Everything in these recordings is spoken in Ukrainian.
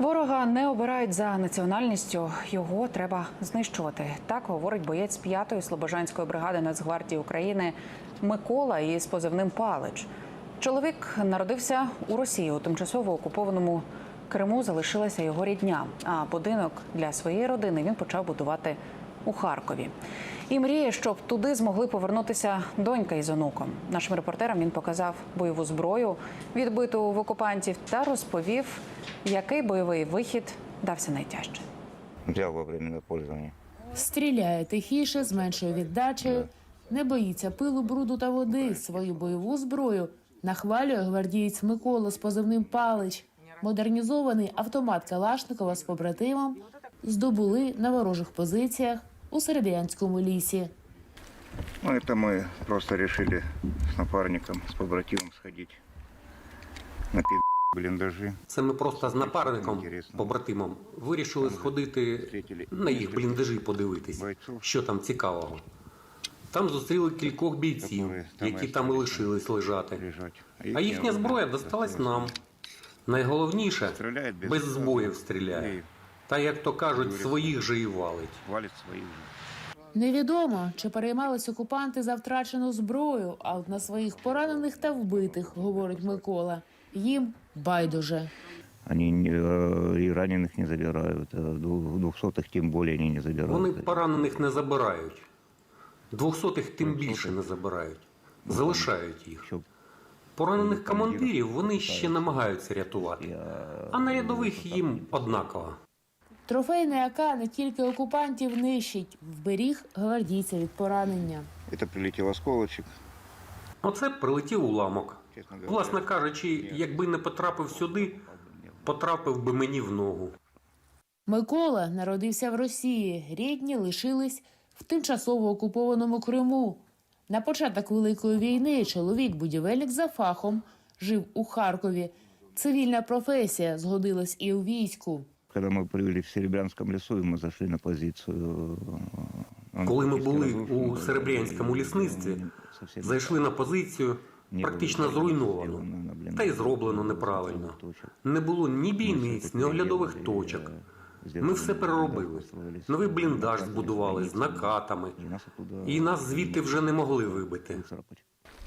Ворога не обирають за національністю, його треба знищувати. Так говорить боєць 5-ї Слобожанської бригади Нацгвардії України Микола із позивним Палич. Чоловік народився у Росії у тимчасово окупованому Криму. Залишилася його рідня. А будинок для своєї родини він почав будувати у Харкові. І мріє, щоб туди змогли повернутися донька із онуком. Нашим репортерам він показав бойову зброю, відбиту в окупантів, та розповів, який бойовий вихід дався найтяжче. Взял во временное пользование. Стріляє тихіше, з меншою віддачею, не боїться пилу, бруду та води. Свою бойову зброю нахвалює гвардієць Микола з позивним Палич. Модернізований автомат Калашникова з побратимом здобули на ворожих позиціях у Серебрянському лісі. Ну, это мы просто решили с напарником, с побратимом сходить на пи блиндажи. Це ми просто з напарником, Інтересно. побратимом, вирішили сходити Встретили на їх бліндажі, подивитись, бойців. що там цікавого. Там зустріли кількох бійців, Которые там які і там і остались. лишились лежати. лежать. А їхня зброя досталась нам. Найголовніше Стріляють без- без збоїв стріляє. Та як то кажуть, своїх же і валить. Валит своих же. Невідомо, чи переймались окупанти за втрачену зброю, а от на своїх поранених та вбитих, говорить Микола. Їм байдуже. Они не, э, и раненых не забирают, а двух- двухсотых тем более они не забирают. Вони поранених не забирають. Двохсотих тим більше не забирають. Залишають їх. Щоб Поранених командирів вони ще намагаються рятувати. я... А на рядових їм однаково. Трофейний АК не тільки окупантів нищить, вберіг гвардійця від поранення. Это прилетел осколочек. Оце прилетів уламок. Власне кажучи, якби не потрапив сюди, потрапив би мені в ногу. Микола народився в Росії. Рідні лишились в тимчасово окупованому Криму. На початок Великої війни чоловік, будівельник за фахом, жив у Харкові. Цивільна професія згодилась і у війську. Когда мы были в Серебрянском лесу, и мы зашли на позицию... э, он Коли ми практически були разрушен у был, Серебрянському и лісництві, совсем зайшли на позицію не практично було зруйновану, зроблено на бліндажі, та й зроблено не неправильно. було точок. Не було ні бійниць, все-таки ні оглядових переїхали, точок. е, Ми все зробили, переробили. построїли Новий собі бліндаж накатні збудували з станиці. накатами. І нас оттуда І нас звідти вже не могли вибити. вицарапати.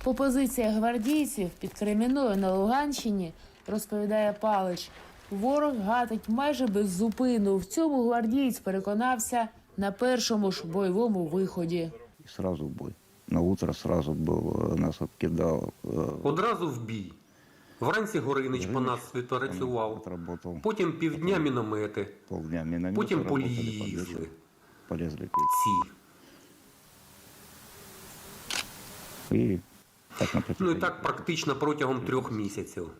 По позиціях гвардійців під Креміною на Луганщині розповідає Палич. Ворог гатить майже без зупину. В цьому гвардієць переконався на першому ж бойовому виході. І сразу в бой. На утро сразу был, э, нас откидал. э, Одразу в бій. Вранці Горинич по нас світорацював, Отработал потім півдня міномети, полдня миномета. потім работали, полізли. подвижили, Полезли. Ці. И так на Ну і протяжении так практично протягом трьох місяців.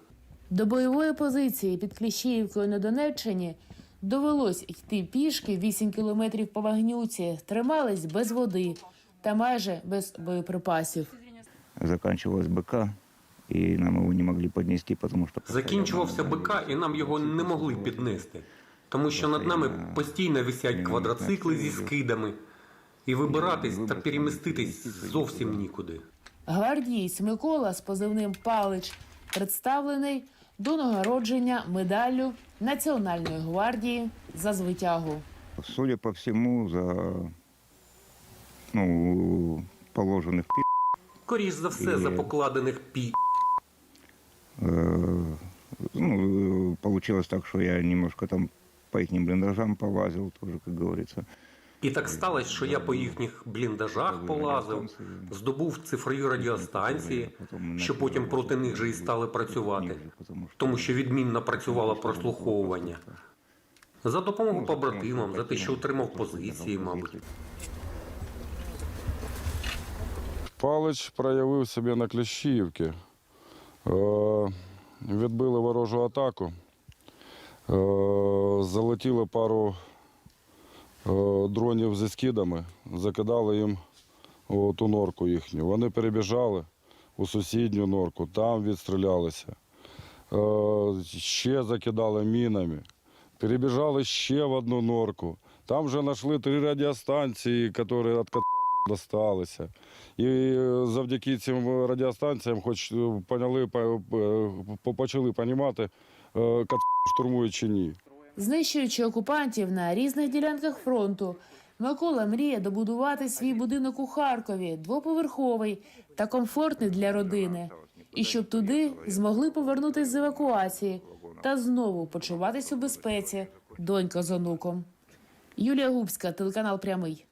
До бойової позиції під Кліщіївкою на Донеччині довелось йти пішки 8 кілометрів по вагнюці, тримались без води та майже без боєприпасів. заканчивалась БК, и нам его не могли поднести, потому что... Закінчувався БК, і нам його не могли піднести, тому що над нами постійно висять квадроцикли зі скидами, і вибиратись та переміститись зовсім нікуди. Гвардієць Микола з позивним Палич представлений до нагородження медаллю Національної гвардії за звитягу. Судя по всему, за ну, положенных пи***, Скоріш за все, за покладених пі. э, ну, э, получилось так, что я немножко там по их блиндажам полазил, тоже, как говорится. І так сталося, що я по їхніх бліндажах полазив, здобув цифрові радіостанції, що потім проти них же і стали працювати, тому що відмінно працювало прослуховування. За допомогу побратимам, за те, що отримав позиції, мабуть. Палич проявив себе на Кліщіївці. Е, Відбили ворожу атаку. Е, Залетіли пару дронів зі скидами, закидали їм ту норку їхню. Вони перебіжали у сусідню норку, там відстрілялися. Е, Ще закидали мінами. Перебіжали ще в одну норку. Там вже знайшли три радіостанції, які від досталися. І е, завдяки цим радіостанціям, хоч е, поняли, по- по- почали розуміти, штурмують чи ні. Знищуючи окупантів на різних ділянках фронту, Микола мріє добудувати свій будинок у Харкові, двоповерховий та комфортний для родини, і щоб туди змогли повернутися з евакуації та знову почуватись у безпеці. Донька з онуком. Юлія Губська, телеканал Прямий.